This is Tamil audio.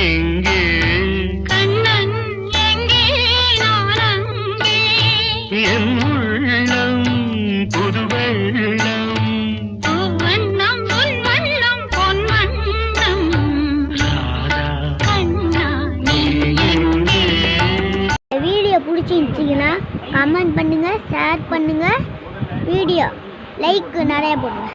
எங்கே? கண்ணன் எங்கே? என் உள்ளம் புது வண்ணம் பொன் வண்ணம் ராதா கண்ணா வீடியோ பிடிச்சிருந்துச்சிங்கன்னா கமெண்ட் பண்ணுங்க ஷேர் பண்ணுங்க. வீடியோ லைக் நிறைய போடுங்க.